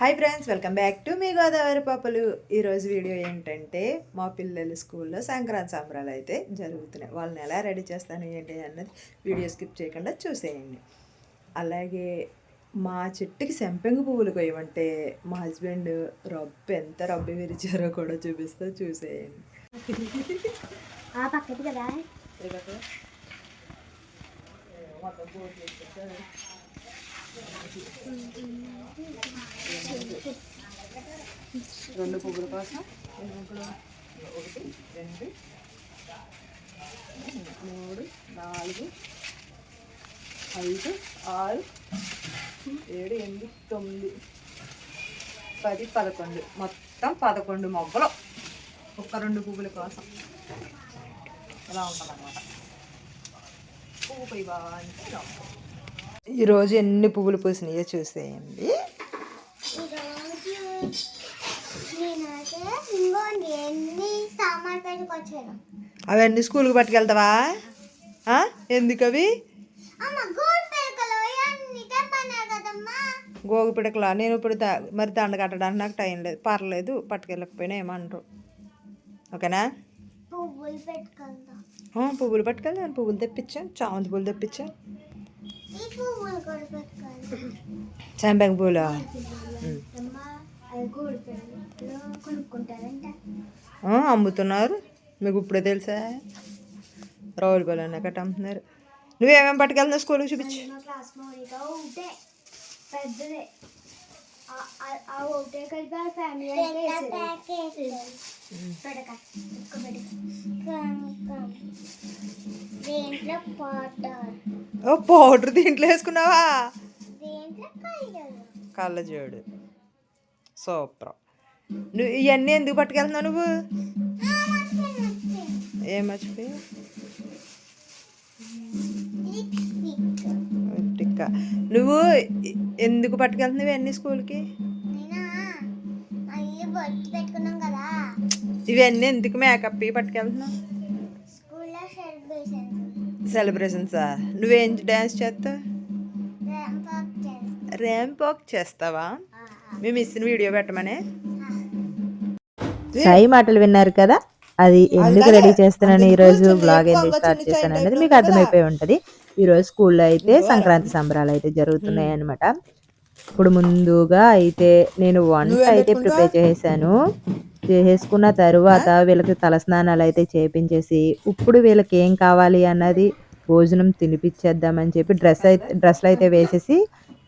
Hi friends welcome back to మీ గోదావరి పాపలు ఈరోజు video ఏంటంటే మా పిల్లల స్కూల్లో సంక్రాంతి సంబరాలు అయితే జరుగుతున్నాయి. వాళ్ళని ఎలా రెడీ చేస్తాను ఏంటి అన్నది వీడియో స్కిప్ చేయకుండా చూసేయండి. అలాగే మా చెట్టుకి సెంపెంగ పువ్వులు కొయ్యమంటే మా హస్బెండ్ రబ్బు ఎంత రబ్బు విరిచారో కూడా చూపిస్తూ చూసేయండి. కదా. రెండు పువ్వుల కోసం. ఒకటి రెండు మూడు నాలుగు ఐదు ఆరు ఏడు ఎనిమిది తొమ్మిది పది పదకొండు. మొత్తం పదకొండు మొగ్గలు. ఒక్క రెండు పువ్వుల కోసం. ఇలా ఉంటుందన్నమాట. పువ్వు పోయి బాగా అంటే ఇలా ఉంటుంది. ఈరోజు ఎన్ని పువ్వులు పూసినాయో చూసేయండి ఈరోజు నేనైతే ఇంకోండి ఎన్ని సామాన్ పెట్టుకొచ్చాను అవన్నీ స్కూల్కి పట్టుకెళ్తావా? ఎందుకు అవి? గోగు పిడకలా? నేను ఇప్పుడు మరి దండ కట్టడానికి నాకు టైం లేదు. పర్లేదు పట్టుకెళ్ళకపోయినా ఏమంటారు. ఓకేనా? పువ్వులు పట్టుకెళ్తాను పువ్వులు తెప్పించాను చామంతి పువ్వులు తెప్పించాను చాంపెంగ పువ్వులు? అమ్ముతున్నారు. మీకు ఇప్పుడే తెలుసా? రావులపల్లి అన్న కట్ట అమ్ముతున్నారు. నువ్వేమేమి పట్టుకెళ్తున్నావు స్కూల్కి చూపించు. పౌడర్ ఓ పౌడర్ దీంట్లో వేసుకున్నావా? కళ్ళజోడు. సూపర్. నువ్వు ఇవన్నీ ఎందుకు పట్టుకెళ్తున్నావు నువ్వు? ఏం మర్చిపోయి నువ్వు ఎందుకు పట్టుకెళ్తున్నావు ఇవన్నీ స్కూల్కి? ఇవన్నీ ఎందుకు మేకప్ పట్టుకెళ్తున్నావు? సెలబ్రేషన్సా. నువ్వేం డ్యాన్స్ చేస్తావు? ర్యాంప్ వాక్ చేస్తావా? మేము ఇచ్చిన వీడియో పెట్టమనే. సాయి మాటలు విన్నారు కదా? అది ఎందుకు రెడీ చేస్తున్నాను? ఈ రోజు బ్లాగ్ ఎందుకు స్టార్ట్ చేస్తాను అనేది మీకు అర్థమైపోయి ఉంటది. ఈ రోజు స్కూల్లో అయితే సంక్రాంతి సంబరాలు అయితే జరుగుతున్నాయి అన్నమాట. ఇప్పుడు ముందుగా అయితే నేను వంట అయితే ప్రిపేర్ చేసేసాను. చేసేసుకున్న తరువాత వీళ్ళకి తలస్నానాలు అయితే చేపించేసి ఇప్పుడు వీళ్ళకి ఏం కావాలి అన్నది భోజనం తినిపించేద్దామని చెప్పి డ్రెస్ అయితే డ్రెస్లు అయితే వేసేసి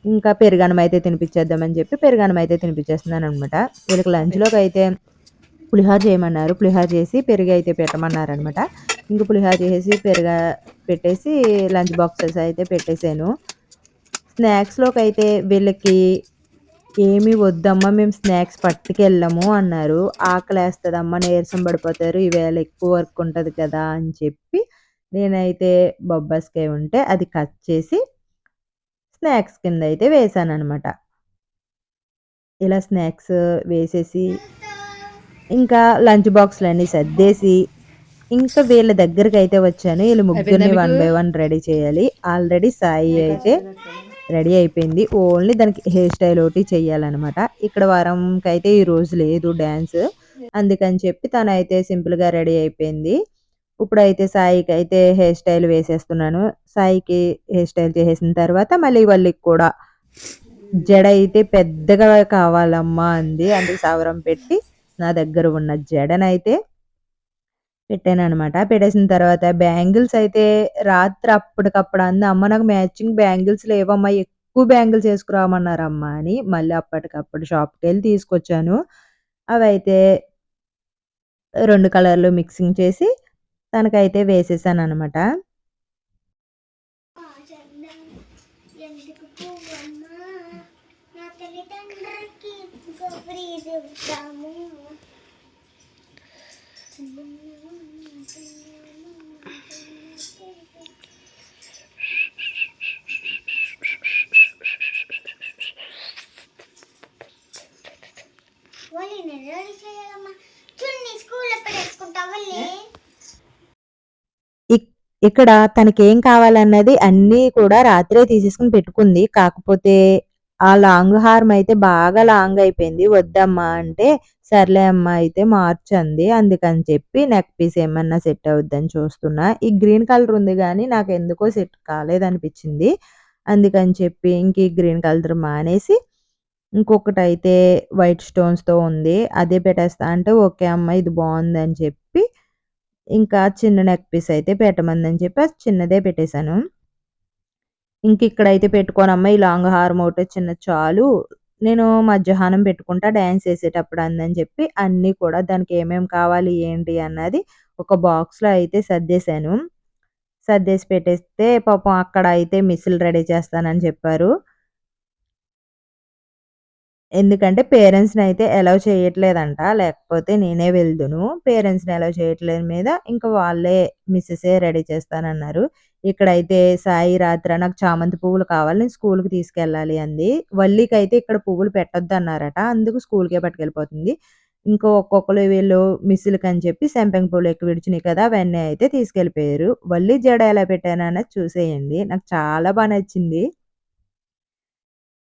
ఇంకా పెరుగన్నం అయితే తినిపించేద్దామని చెప్పి పెరుగన్నం అయితే తినిపించేస్తున్నాను అనమాట వీళ్ళకి లంచ్లోకి అయితే పులిహార చేయమన్నారు. పులిహార చేసి పెరుగు అయితే పెట్టమన్నారు అనమాట ఇంక పులిహార చేసి పెరుగు పెట్టేసి లంచ్ బాక్సెస్ అయితే పెట్టేశాను స్నాక్స్లోకి అయితే వీళ్ళకి ఏమి వద్దమ్మా మేము స్నాక్స్ పట్టుకెళ్ళము అన్నారు. ఆకలి వేస్తుందమ్మా నీరసం పడిపోతారు ఈవేళ ఎక్కువ వర్క్ ఉంటుంది కదా అని చెప్పి నేనైతే బొబ్బాస్కాయ ఉంటే అది కట్ చేసి స్నాక్స్ కింద అయితే వేసాను అనమాట ఇలా స్నాక్స్ వేసేసి ఇంకా లంచ్ బాక్స్లు అన్ని సర్దేసి ఇంకా వీళ్ళ దగ్గరికి అయితే వచ్చాను. వీళ్ళు ముగ్గురిని వన్ బై వన్ రెడీ చేయాలి. ఆల్రెడీ సాయి అయితే రెడీ అయిపోయింది. ఓన్లీ దానికి హెయిర్ స్టైల్ ఒకటి చెయ్యాలన్నమాట ఇక్కడ వారంకి అయితే ఈ రోజు లేదు డ్యాన్స్ అందుకని చెప్పి తను అయితే సింపుల్గా రెడీ అయిపోయింది. ఇప్పుడు అయితే సాయికి అయితే హెయిర్ స్టైల్ వేసేస్తున్నాను. సాయికి హెయిర్ స్టైల్ చేసేసిన తర్వాత మళ్ళీ వాళ్ళకి కూడా జడ అయితే పెద్దగా కావాలమ్మా అంది. అందుకు సవరం పెట్టి నా దగ్గర ఉన్న జడనైతే పెట్టాను అనమాట పెట్టేసిన తర్వాత బ్యాంగిల్స్ అయితే రాత్రి అప్పటికప్పుడు అంది అమ్మ నాకు మ్యాచింగ్ బ్యాంగిల్స్ లేవమ్మా ఎక్కువ బ్యాంగిల్స్ వేసుకురామన్నారమ్మా అని మళ్ళీ అప్పటికప్పుడు షాప్కి వెళ్ళి తీసుకొచ్చాను. అవి అయితే రెండు కలర్లు మిక్సింగ్ చేసి తనకైతే వేసేసాను అనమాట Thank you నా తల్లిదండ్రులకి కొబ్బరి చెబుతాము వాళ్ళు రెడీ చేయాలమ్మా చున్నీ స్కూల్లో పెట్టేసుకుంటా వాళ్ళే ఇక్- ఇక్కడ తనకి ఏం కావాలన్నది అన్నీ కూడా రాత్రే తీసేసుకుని పెట్టుకుంది. కాకపోతే ఆ లాంగ్ హారం అయితే బాగా లాంగ్ అయిపోయింది. వద్దమ్మా అంటే సర్లే అమ్మా అయితే మార్చంది అందుకని చెప్పి నెక్ పీస్ ఏమన్నా సెట్ అవుద్దని చూస్తున్నా. ఈ గ్రీన్ కలర్ ఉంది కానీ నాకు ఎందుకో సెట్ కాలేదనిపించింది. అందుకని చెప్పి ఇంక ఈ గ్రీన్ కలర్ మానేసి ఇంకొకటి అయితే వైట్ స్టోన్స్తో ఉంది. అదే పెట్టేస్తా అంటే ఓకే అమ్మ ఇది బాగుంది అని చెప్పి ఇంకా చిన్న నెక్ పీస్ అయితే పెట్టమందని చెప్పి చిన్నదే పెట్టేశాను. ఇంక ఇక్కడైతే పెట్టుకోనమ్మ ఈ లాంగ్ హారం ఒకటి చిన్న చాలు. నేను మధ్యాహ్నం పెట్టుకుంటా డ్యాన్స్ వేసేటప్పుడు అందని చెప్పి అన్నీ కూడా దానికి ఏమేమి కావాలి ఏంటి అన్నది ఒక బాక్స్లో అయితే సర్దేశాను. సర్దేసి పెట్టేస్తే పాపం అక్కడ అయితే మిస్సులు రెడీ చేస్తానని చెప్పారు. ఎందుకంటే పేరెంట్స్‌ని అయితే అలౌ చేయట్లేదంట. లేకపోతే నేనే వెళ్దును. పేరెంట్స్‌ని అలౌ చేయట్లేదు మీద ఇంక వాళ్ళే మిసెసే రెడీ చేస్తానన్నారు. ఇక్కడైతే సాయి రాత్ర నాకు చామంతి పువ్వులు కావాలి. నేను స్కూలుకి తీసుకెళ్ళాలి అంది. వల్లికైతే ఇక్కడ పువ్వులు పెట్టొద్దన్నారట. అందుకు స్కూలుకే పట్టుకెళ్ళిపోతుంది. ఇంకో ఒక్కొక్కళ్ళు వీళ్ళు మిస్సులకని చెప్పి సంపెంగ పూలు ఎక్కువ విడిచినాయి కదా! అవన్నీ అయితే తీసుకెళ్ళిపోయారు. వల్లి జడ ఎలా పెట్టానన్నది చూసేయండి. నాకు చాలా బా నచ్చింది.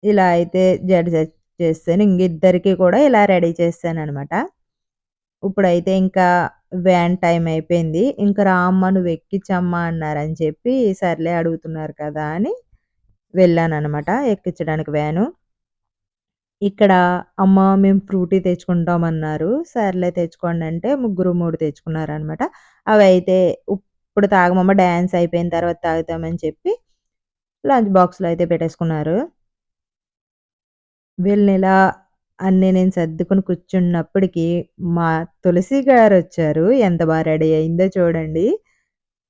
ఇలా అయితే జడ సెట్ చేస్తాను ఇంకిద్దరికి కూడా ఇలా రెడీ చేస్తాను అనమాట ఇప్పుడైతే ఇంకా వ్యాన్ టైం అయిపోయింది. ఇంకా రా అమ్మ నువ్వు ఎక్కించమ్మా అన్నారని చెప్పి సర్లే అడుగుతున్నారు కదా! అని వెళ్ళానమాట ఎక్కించడానికి వ్యాను. ఇక్కడ అమ్మ మేము ఫ్రూటీ తెచ్చుకుంటామన్నారు. సర్లే తెచ్చుకోండి అంటే ముగ్గురు మూడు తెచ్చుకున్నారనమాట. అయితే ఇప్పుడు తాగమమ్మ డాన్స్ అయిపోయిన తర్వాత తాగుతామని చెప్పి లంచ్ బాక్స్‌లో అయితే పెట్టేసుకున్నారు. వీళ్ళనిలా అన్నీ నేను సర్దుకొని కూర్చున్నప్పటికి మా తులసి గారొచ్చారు. ఎంత బా రెడీ అయిందో చూడండి.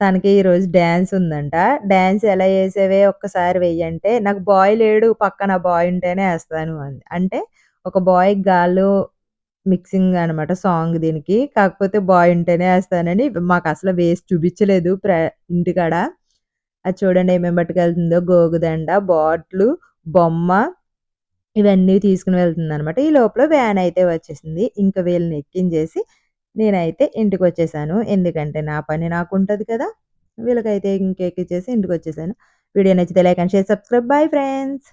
తనకి ఈరోజు డాన్స్ ఉందంట. డాన్స్ ఎలా ఏసావే ఒక్కసారి వెయ్యంటే, నాకు బాయ్ లేడు పక్కన బాయ్ ఉంటేనే ఏస్తాను అంది. అంటే ఒక బాయ్, గాలు మిక్సింగ్ అనమాట సాంగ్ దీనికి. కాకపోతే బాయ్ ఉంటేనే ఏస్తానని మాకసలు వేసి చూపించలేదు ప్ర ఇంటికాడ. అది చూడండి ఏమేమి పట్టుకెళ్తుందో గోగుదండ, బాట్లు, బొమ్మ ఇవన్నీ తీసుకుని వెళ్తుంది అనమాట ఈ లోపల వ్యాన్ అయితే వచ్చేసింది. ఇంకా వీళ్ళని ఎక్కించేసి నేనైతే ఇంటికి వచ్చేసాను ఎందుకంటే నా పని నాకుంటది కదా! వీళ్ళకైతే ఇంక ఎక్కించేసి ఇంటికొచ్చేసాను. వీడియో నచ్చితే like and share, subscribe. Bye friends.